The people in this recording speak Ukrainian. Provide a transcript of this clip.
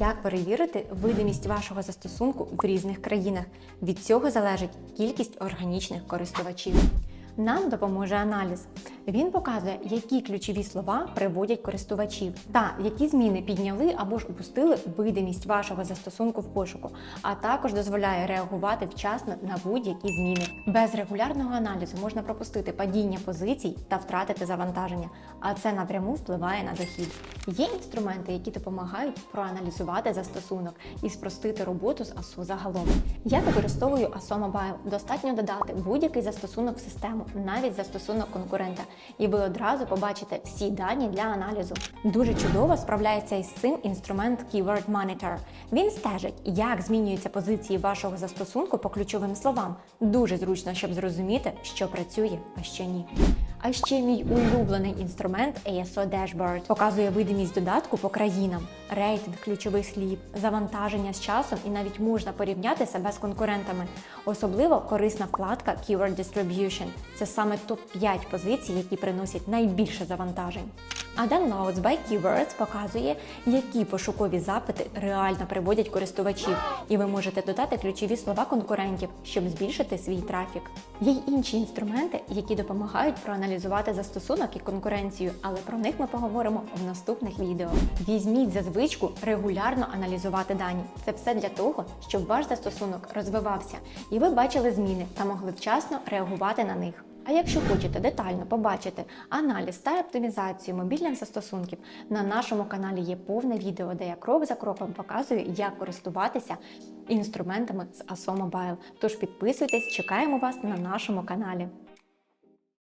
Як перевірити видимість вашого застосунку в різних країнах? Від цього залежить кількість органічних користувачів. Нам допоможе аналіз. Він показує, які ключові слова приводять користувачів та які зміни підняли або ж опустили видимість вашого застосунку в пошуку, а також дозволяє реагувати вчасно на будь-які зміни. Без регулярного аналізу можна пропустити падіння позицій та втратити завантаження, а це напряму впливає на дохід. Є інструменти, які допомагають проаналізувати застосунок і спростити роботу з ASO загалом. Я використовую ASO Mobile. Достатньо додати будь-який застосунок в систему, навіть застосунок конкурента, і ви одразу побачите всі дані для аналізу. Дуже чудово справляється із цим інструмент Keyword Monitor. Він стежить, як змінюються позиції вашого застосунку по ключовим словам. Дуже зручно, щоб зрозуміти, що працює, а що ні. А ще мій улюблений інструмент ASO Dashboard показує видимість додатку по країнам, рейтинг ключових слів, завантаження з часом і навіть можна порівняти себе з конкурентами. Особливо корисна вкладка Keyword Distribution. Це саме топ-5 позицій, які приносять найбільше завантажень. А Downloads by Keywords показує, які пошукові запити реально приводять користувачів, і ви можете додати ключові слова конкурентів, щоб збільшити свій трафік. Є й інші інструменти, які допомагають проаналізувати застосунок і конкуренцію, але про них ми поговоримо в наступних відео. Візьміть за звичку регулярно аналізувати дані. Це все для того, щоб ваш застосунок розвивався і ви бачили зміни та могли вчасно реагувати на них. А якщо хочете детально побачити аналіз та оптимізацію мобільних застосунків, на нашому каналі є повне відео, де я крок за кроком показую, як користуватися інструментами з ASO Mobile. Тож підписуйтесь, чекаємо вас на нашому каналі.